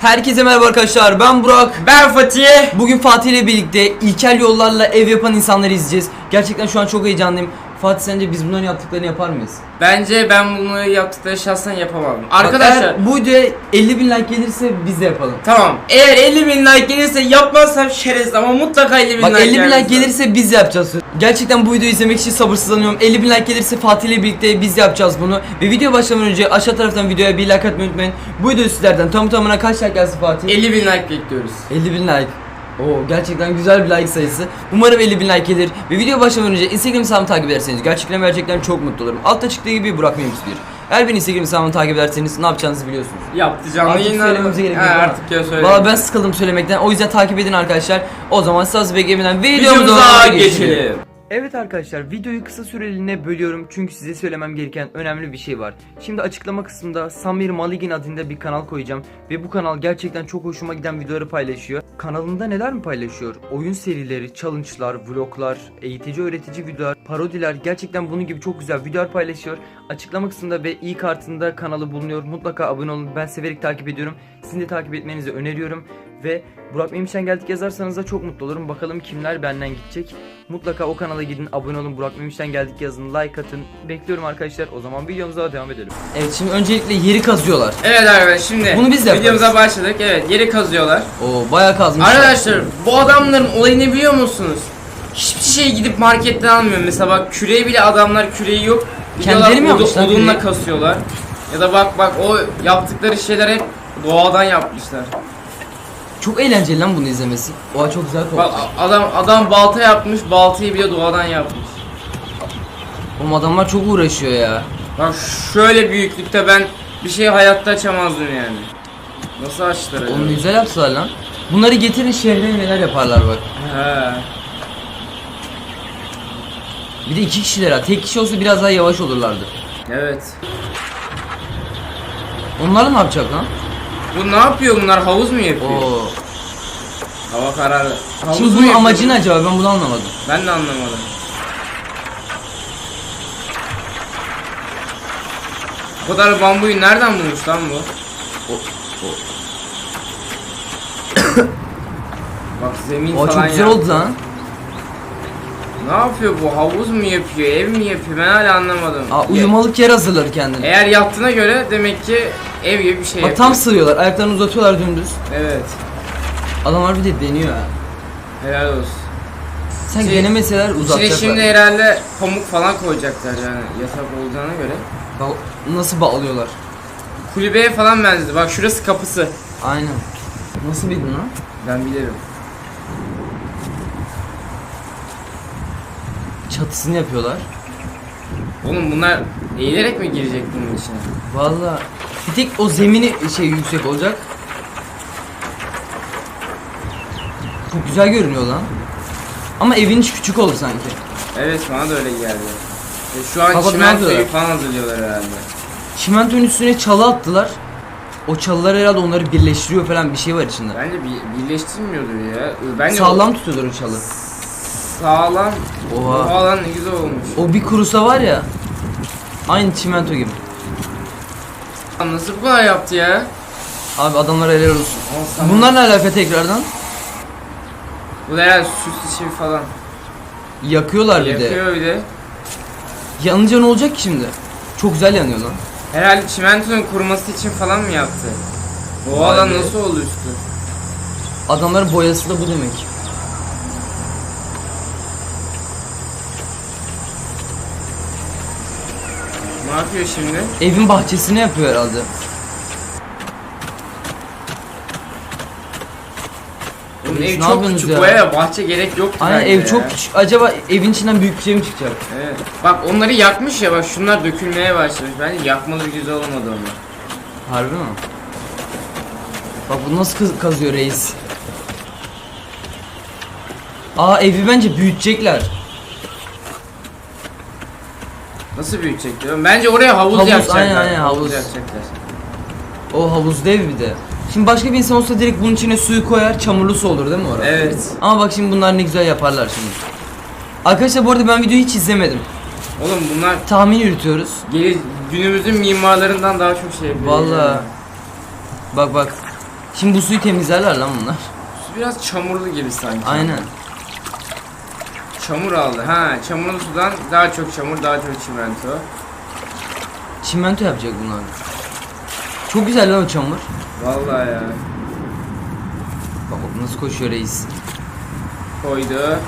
Herkese merhaba arkadaşlar ben Burak. Ben Fatih. Bugün Fatih ile birlikte ilkel yollarla ev yapan insanları izleyeceğiz. Gerçekten şu an çok heyecanlıyım Fatih sence biz bunların yaptıklarını yapar mıyız? Bence ben bunu yaptıkları şahsen yapamam. Bak, Arkadaşlar eğer bu videoya 50 bin like gelirse biz de yapalım tamam. Eğer 50 bin like gelirse yapmazsam şerefsiz ama mutlaka 50 bin Bak like 50 bin like gelmesi gelirse biz yapacağız Gerçekten bu videoyu izlemek için sabırsızlanıyorum 50 bin like gelirse Fatih ile birlikte biz yapacağız bunu Ve video başlamadan önce aşağı taraftan videoya bir like atmayı unutmayın Bu videoyu sizlerden tam tamına kaç like gelsin Fatih? 50 bin like bekliyoruz. 50 bin like. Oo gerçekten güzel bir like sayısı. Umarım 50 bin like gelir. Ve video başlamadan önce Instagram hesabımı takip ederseniz gerçekten gerçekten çok mutlu olurum. Altta çıktığı gibi Burak Memiş bir. Eğer beni Instagram hesabımı takip ederseniz ne yapacağınızı biliyorsunuz. Yaptı canlı Artık yayınlar. söylememize gerek yok. artık ya söyle. Valla ben sıkıldım söylemekten. O yüzden takip edin arkadaşlar. O zaman sizi beklemeden videomuza geçelim. geçelim. Evet arkadaşlar videoyu kısa süreliğine bölüyorum çünkü size söylemem gereken önemli bir şey var. Şimdi açıklama kısmında Samir Maligin adında bir kanal koyacağım ve bu kanal gerçekten çok hoşuma giden videoları paylaşıyor. Kanalında neler mi paylaşıyor? Oyun serileri, challenge'lar, vloglar, eğitici öğretici videolar, parodiler gerçekten bunun gibi çok güzel videolar paylaşıyor. Açıklama kısmında ve i kartında kanalı bulunuyor. Mutlaka abone olun. Ben severek takip ediyorum. Sizin de takip etmenizi öneriyorum. Ve Burak Memiş'ten geldik yazarsanız da çok mutlu olurum. Bakalım kimler benden gidecek. Mutlaka o kanala gidin abone olun Burak Memiş'ten geldik yazın like atın. Bekliyorum arkadaşlar. O zaman videomuza devam edelim. Evet şimdi öncelikle yeri kazıyorlar. Evet arkadaşlar şimdi Bunu biz de yaparız. videomuza başladık. Evet yeri kazıyorlar. Oo bayağı kazmışlar. Arkadaşlar bu adamların olayını biliyor musunuz? Hiçbir şey gidip marketten almıyor. Mesela bak küreği bile adamlar küreği yok. Kendileri mi yapmışlar odu- Odunla kasıyorlar. Ya da bak bak o yaptıkları şeyler hep doğadan yapmışlar. Çok eğlenceli lan bunu izlemesi. Oha çok güzel Bak adam adam balta yapmış, baltayı bile doğadan yapmış. Oğlum adamlar çok uğraşıyor ya. Bak şöyle büyüklükte ben bir şey hayatta açamazdım yani. Nasıl açtılar acaba? Onu güzel yaptılar lan. Bunları getirin şehre neler yaparlar bak. He. Bir de iki kişiler ha. Tek kişi olsa biraz daha yavaş olurlardı. Evet. Onlar ne yapacak lan? Bu ne yapıyor bunlar? Havuz mu yapıyor? Oo. Hava kararı. Havuz Şimdi bunun yapıyor amacı ne acaba? Ben bunu anlamadım. Ben de anlamadım. Bu kadar bambuyu nereden bulmuş lan bu? Bak zemin O falan çok güzel yaptı. oldu lan. Ne yapıyor bu? Havuz mu yapıyor? Ev mi yapıyor? Ben hala anlamadım. Aa, uyumalık yer hazırladı kendine. Eğer yattığına göre demek ki ev gibi bir şey Bak yapıyor. tam sığıyorlar. Ayaklarını uzatıyorlar dümdüz. Evet. Adamlar bir de deniyor ha. Helal olsun. Sen Şey- denemeseler İçine uzatacaklar. şimdi herhalde pamuk falan koyacaklar yani yasak olacağına göre. Bak nasıl bağlıyorlar. Kulübeye falan benzedi. Bak şurası kapısı. Aynen. Nasıl bildin lan? Ben bilirim. Çatısını yapıyorlar. Oğlum bunlar eğilerek mi girecek bunun içine? Valla bir tek o zemini şey yüksek olacak. Çok güzel görünüyor lan. Ama evin içi küçük oldu sanki. Evet bana da öyle geldi. E, şu an ne çimentoyu falan hazırlıyorlar herhalde. Çimentonun üstüne çalı attılar. O çalılar herhalde onları birleştiriyor falan bir şey var içinde. Bence bir, birleştirmiyordur ya. Bence Sağlam tutuyorlar o çalı. Sağlam. Oha. Oha lan ne güzel olmuş. O bir kurusa var ya. Aynı çimento gibi. Lan Nasıl bu kadar yaptı ya? Abi adamlara helal olsun. Al sana. Bunlar ne alaka tekrardan? Bu da herhalde süs işi falan. Yakıyorlar bir de. Yakıyor bir de. Yanınca ne olacak ki şimdi? Çok güzel yanıyor lan. Herhalde çimentonun kuruması için falan mı yaptı? O Vay be. nasıl oldu üstü? Adamların boyası da bu demek. Yapıyor şimdi? Evin bahçesini yapıyor herhalde. Oğlum ev ne çok yapıyorsunuz küçük ya? boya bahçe gerek yoktu Aynen bence ev ya. çok küçük. Acaba evin içinden büyük bir şey mi çıkacak? Evet. Bak onları yakmış ya bak şunlar dökülmeye başlamış. Bence yakmaları güzel olmadı onlar. Harbi mi? Bak bu nasıl kaz- kazıyor reis. Aa evi bence büyütecekler. Nasıl büyütecek diyorum. Bence oraya havuz, Havuz, yapacaklar. aynen, aynen, havuz. yapacaklar. O havuzda ev bir de. Şimdi başka bir insan olsa direkt bunun içine suyu koyar çamurlu su olur değil mi orası? Evet. Ama bak şimdi bunlar ne güzel yaparlar şimdi. Arkadaşlar bu arada ben videoyu hiç izlemedim. Oğlum bunlar Tahmin yürütüyoruz. geri günümüzün mimarlarından daha çok şey yapıyor. Vallahi. Bak bak. Şimdi bu suyu temizlerler lan bunlar. Biraz çamurlu gibi sanki. Aynen. Çamur aldı. Ha, çamurlu sudan daha çok çamur, daha çok çimento. Çimento yapacak bunlar. Çok güzel lan o çamur. Vallahi ya. Bak bak nasıl koşuyor reis. Koydu.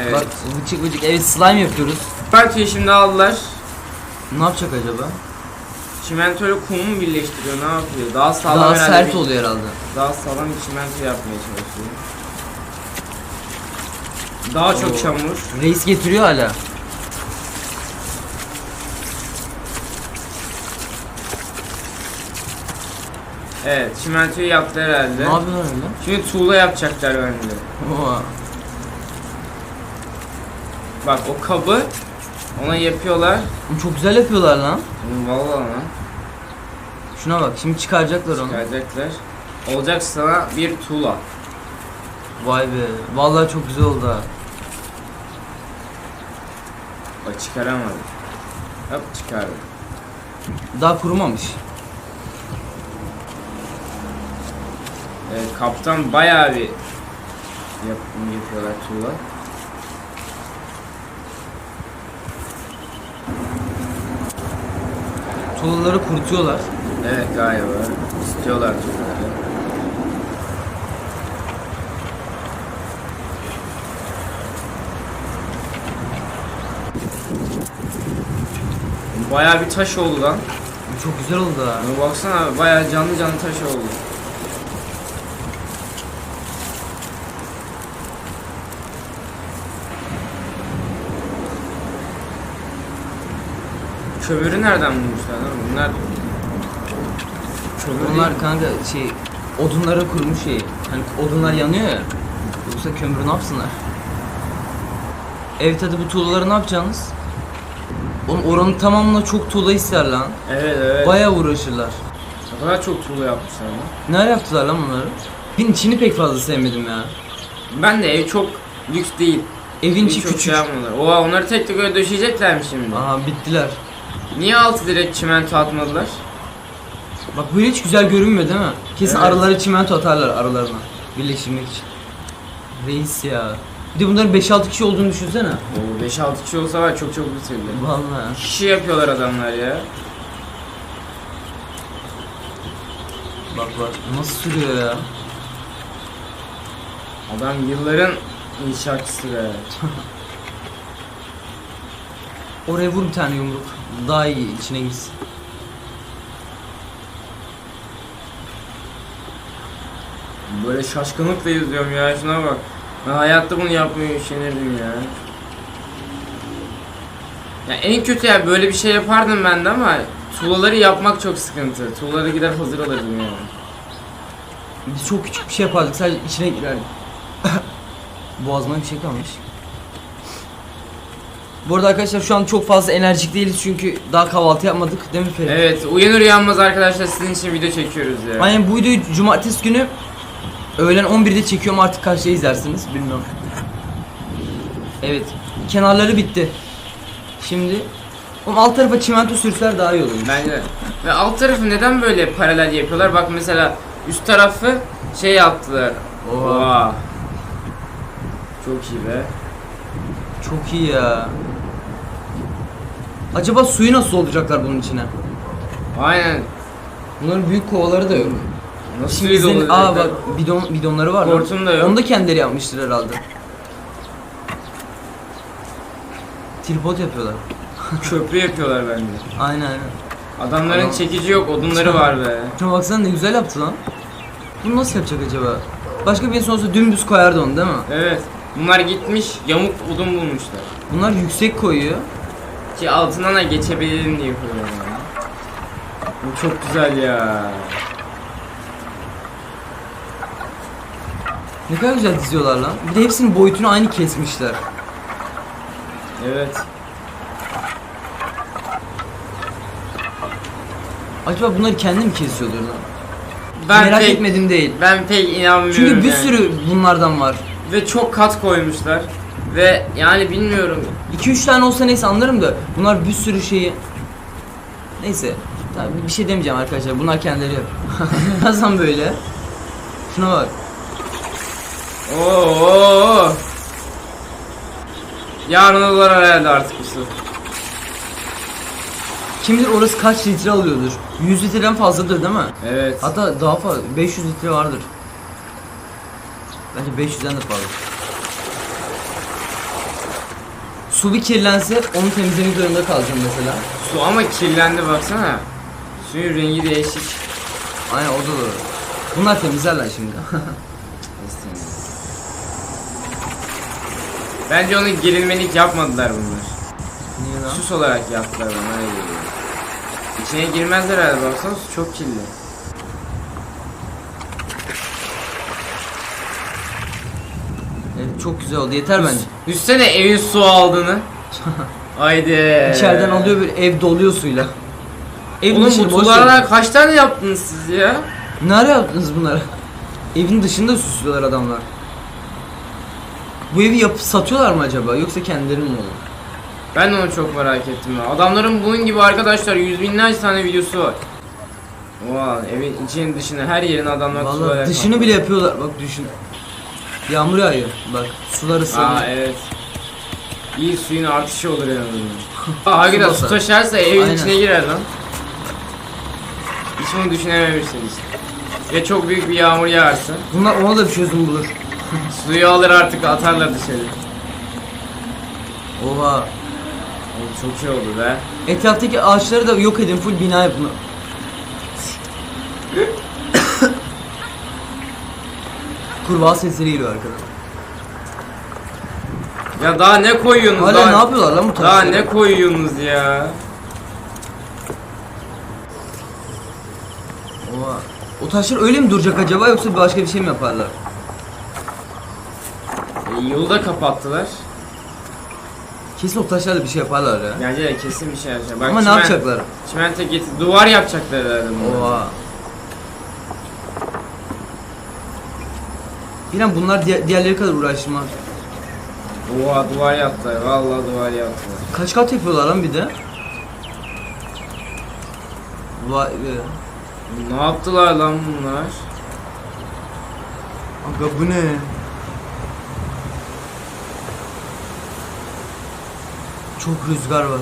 Evet. Bak vıcık vıcık evet slime yapıyoruz. Çimentoyu şimdi aldılar. Ne yapacak acaba? Çimento ile kumu mu birleştiriyor? Ne yapıyor? Daha sağlam Daha herhalde sert bir- oluyor herhalde. Daha sağlam bir çimento yapmaya çalışıyor. Daha çok çamur. Reis getiriyor hala. Evet, çimentoyu yaptı herhalde. Ne yapıyorlar öyle? Şimdi tuğla yapacaklar bence. Oha. Bak o kabı ona yapıyorlar. Oğlum Çok güzel yapıyorlar lan. Vallahi lan. Şuna bak şimdi çıkaracaklar onu. Çıkaracaklar. Olacak sana bir tuğla. Vay be. Vallahi çok güzel oldu ha. Bak çıkaramadı. Hop çıkardı. Daha kurumamış. Evet, kaptan bayağı bir yapım yapıyorlar tuğla. Tuğlaları kurutuyorlar. Evet galiba. İstiyorlar tuğlaları. Bayağı bir taş oldu lan. Çok güzel oldu ha. Baksana bayağı canlı canlı taş oldu. Kömürü nereden bulmuşlar lan bunlar? Kömür Onlar değil. kanka şey odunları kurmuş şey. Hani odunlar yanıyor ya. Yoksa kömürü ne yapsınlar? Evet hadi bu tuğlaları ne yapacaksınız? Oğlum oranın tamamına çok tuğla ister lan. Evet evet. Bayağı uğraşırlar. Ne kadar çok tuğla yapmışlar lan. Nerede yaptılar lan bunları? Ben içini pek fazla sevmedim ya. Ben de ev çok lüks değil. Evin içi küçük. şey yapmadılar. Oha onları tek tek öyle döşeyecekler mi şimdi? Aha bittiler. Niye altı direkt çimento atmadılar? Bak böyle hiç güzel görünmüyor değil mi? Kesin Evet. araları çimento atarlar aralarına. Birleştirmek için. Reis ya. Bir de bunların 5-6 kişi olduğunu düşünsene. Oo 5-6 kişi olsa var çok çok bitirdi. Vallahi. Kişi yapıyorlar adamlar ya. Bak bak nasıl sürüyor ya. Adam yılların inşaatçısı be. Oraya vur bir tane yumruk. Daha iyi içine gitsin. Böyle şaşkınlıkla izliyorum ya şuna bak. Ben hayatta bunu yapmaya üşenirdim ya. Ya en kötü ya böyle bir şey yapardım ben de ama tuğlaları yapmak çok sıkıntı. Tuğlaları gider hazır alırdım yani. Biz çok küçük bir şey yapardık sadece içine girerdik. Boğazıma bir şey kalmış. Bu arada arkadaşlar şu an çok fazla enerjik değiliz çünkü daha kahvaltı yapmadık değil mi Ferit? Evet uyanır uyanmaz arkadaşlar sizin için video çekiyoruz ya. Aynen bu videoyu cumartesi günü öğlen 11'de çekiyorum artık kaçta izlersiniz bilmiyorum. Evet kenarları bitti. Şimdi Oğlum alt tarafa çimento sürseler daha iyi olur. Bence de. Ve alt tarafı neden böyle paralel yapıyorlar? Bak mesela üst tarafı şey yaptılar. Oha. Oha. Çok iyi be. Çok iyi ya. Acaba suyu nasıl dolduracaklar bunun içine? Aynen. Bunların büyük kovaları da yok. Nasıl Şimdi dolduracaklar? aa bak bidon bidonları var. lan. Hortum da yok. Onu da kendileri yapmıştır herhalde. Tripod yapıyorlar. Köprü yapıyorlar bence. Aynen aynen. Adamların Adam- çekici yok, odunları var be. Şuna baksana ne güzel yaptı lan. Bunu nasıl yapacak acaba? Başka bir insan olsa dümdüz koyardı onu değil mi? Evet. Bunlar gitmiş, yamuk odun bulmuşlar. Bunlar yüksek koyuyor. Ki altından da geçebilirim diye koyuyorlar. yani. Bu çok güzel ya. Ne kadar güzel diziyorlar lan. Bir de hepsinin boyutunu aynı kesmişler. Evet. Acaba bunları kendi mi kesiyordur lan? Ben Merak pek, etmedim değil. Ben pek inanmıyorum. Çünkü bir yani. sürü bunlardan var. Ve çok kat koymuşlar. Ve yani bilmiyorum. 2-3 tane olsa neyse anlarım da bunlar bir sürü şeyi... Neyse. Tabii bir şey demeyeceğim arkadaşlar. Bunlar kendileri. Birazdan böyle. Şuna bak. Oo. Yarın olur herhalde artık bu su. Kim bilir orası kaç litre alıyordur. 100 litreden fazladır değil mi? Evet. Hatta daha fazla 500 litre vardır. Bence 500'den de fazla. Su bir kirlense onu temizlemek zorunda kalacağım mesela. Su ama kirlendi baksana. Suyun rengi değişik. Aynen o da doğru. Bunlar temizlerler şimdi. Bence onu gelinmelik yapmadılar bunlar. Niye lan? Süs olarak yaptılar bana öyle geliyor. İçine girmezler herhalde baksana su çok kirli. Evet, çok güzel oldu. Yeter bence. Düşsene evin su aldığını. Haydi. İçeriden alıyor böyle ev doluyor suyla. Evin Oğlum dışını bu boş kaç tane yaptınız siz ya? Nereye yaptınız bunları? Evin dışında süslüyorlar adamlar. Bu evi yapıp satıyorlar mı acaba yoksa kendileri mi olur? Ben de onu çok merak ettim ya. Adamların bunun gibi arkadaşlar yüz binlerce tane videosu var. Oha evin içinin dışını her yerin adamlar Vallahi tuğlayarak dışını bile yapıyorlar bak düşün. Yağmur yağıyor bak sular Aa ıslanıyor. evet. İyi suyun artışı olur en azından. Aa hakikaten Su su basar. taşarsa evin Aynen. içine girer lan. Hiç bunu düşünememişsiniz. Ve çok büyük bir yağmur yağarsa Bunlar ona da bir çözüm bulur. Suyu alır artık atarlar dışarı. Oha. Oğlum çok şey oldu be. Etraftaki ağaçları da yok edin full bina yapın. Kurbağa sesleri geliyor arkadan. Ya daha ne koyuyorsunuz Hala daha? ne yapıyorlar lan bu Daha taşları? ne koyuyorsunuz ya? Oha. O taşlar öyle mi duracak acaba yoksa başka bir şey mi yaparlar? Yolu da kapattılar. Kesin o taşlarla bir şey yaparlar ya. Bence de kesin bir şey yapacak. Bak, Ama ne çimen- yapacaklar? Çimento getir. Duvar yapacaklar herhalde bunlar. Oha. Bilmem bunlar diğer, diğerleri kadar uğraşmaz. Oha duvar yaptılar. Vallahi duvar yaptılar. Kaç kat yapıyorlar lan bir de? Vay be. Ne yaptılar lan bunlar? Aga bu ne? Çok rüzgar var.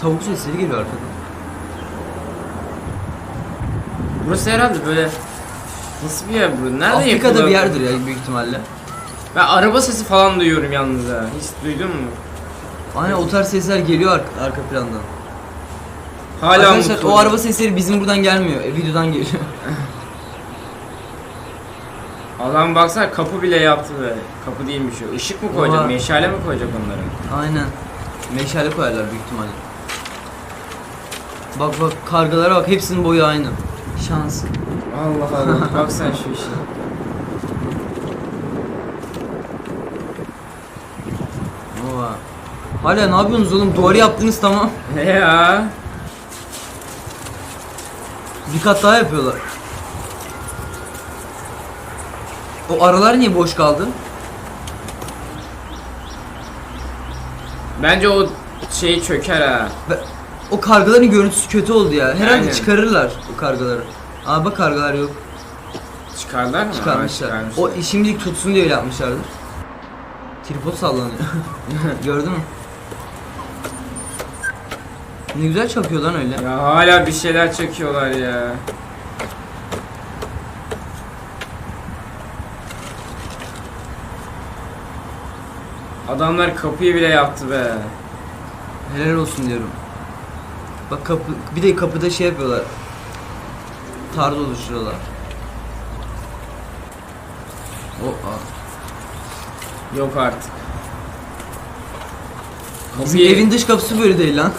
Tavuk sesleri geliyor arkadan. Burası herhalde böyle Nasıl bir yer bu? Nerede Afrika'da bir yerdir ya büyük ihtimalle. Ben araba sesi falan duyuyorum yalnız ha. Hiç duydun mu? Aynen o tarz sesler geliyor arka, arka plandan. Hala Arkadaşlar mutlu. o araba sesleri bizim buradan gelmiyor. e, videodan geliyor. Adam baksana kapı bile yaptı böyle. Kapı değilmiş o. Işık mı koyacak? Oha. Meşale mi koyacak onlara? Aynen. Meşale koyarlar büyük ihtimalle. Bak bak kargalara bak hepsinin boyu aynı. Şans. Allah Allah. baksana şu işe. Oha. Hala ne yapıyorsunuz oğlum? Duvarı yaptınız tamam. Ne ya? Bir kat daha yapıyorlar. O aralar niye boş kaldı? Bence o şey çöker ha. O kargaların görüntüsü kötü oldu ya. Herhalde Aynen. çıkarırlar o kargaları. Aa bak kargalar yok. Çıkarlar mı? Ha, Çıkarmışlar. çıkarmışlar. O şimdilik tutsun diye öyle yapmışlardır. Tripod sallanıyor. Gördün mü? Ne güzel çakıyor lan öyle. Ya hala bir şeyler çekiyorlar ya. Adamlar kapıyı bile yaptı be. Helal olsun diyorum. Bak kapı bir de kapıda şey yapıyorlar. Tarz oluşturuyorlar. O aa. Yok artık. Bizim Kapıyı- evin dış kapısı böyle değil lan.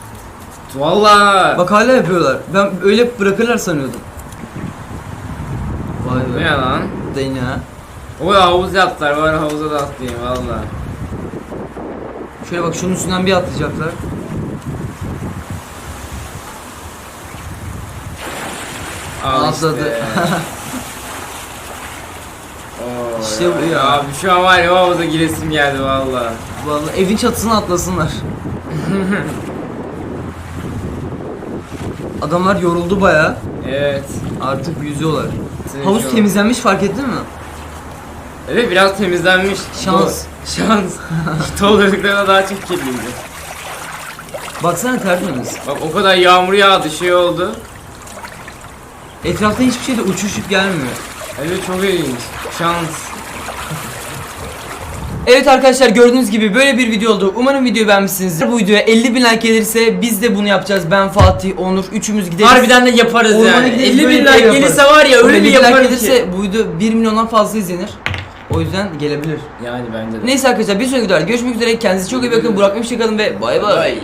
Valla. Bak hala yapıyorlar. Ben öyle bırakırlar sanıyordum. Vay be. ne lan? Ya. O havuz yaptılar. Var havuza da atlayayım valla. Şöyle bak şunun üstünden bir atlayacaklar. Al Atladı. işte. Bu ya. Abi şu an var ya havuza giresim geldi valla. Vallahi evin çatısına atlasınlar. Adamlar yoruldu baya. Evet. Artık yüzüyorlar. Havuz temizlenmiş fark ettin mi? Evet biraz temizlenmiş. Şans. Şans. Tuvaletlerine daha çok kirliydi. Baksana tertemiz. Bak o kadar yağmur yağdı şey oldu. Etrafta hiçbir şeyde uçuşup gelmiyor. Evet çok ilginç. Şans. Evet arkadaşlar gördüğünüz gibi böyle bir video oldu. Umarım videoyu beğenmişsinizdir. Bu videoya 50 bin like gelirse biz de bunu yapacağız. Ben, Fatih, Onur üçümüz gideriz. Harbiden de yaparız Ormana yani. gideriz, 50 böyle bin like yaparız. gelirse var ya öyle 50 bir bin like gelirse ki. bu video 1 milyondan fazla izlenir. O yüzden gelebilir. Yani bence de. Neyse arkadaşlar bir sonraki videoda görüşmek üzere. Kendinize çok iyi bakın. Burak Müştek kalın ve bay. Bay.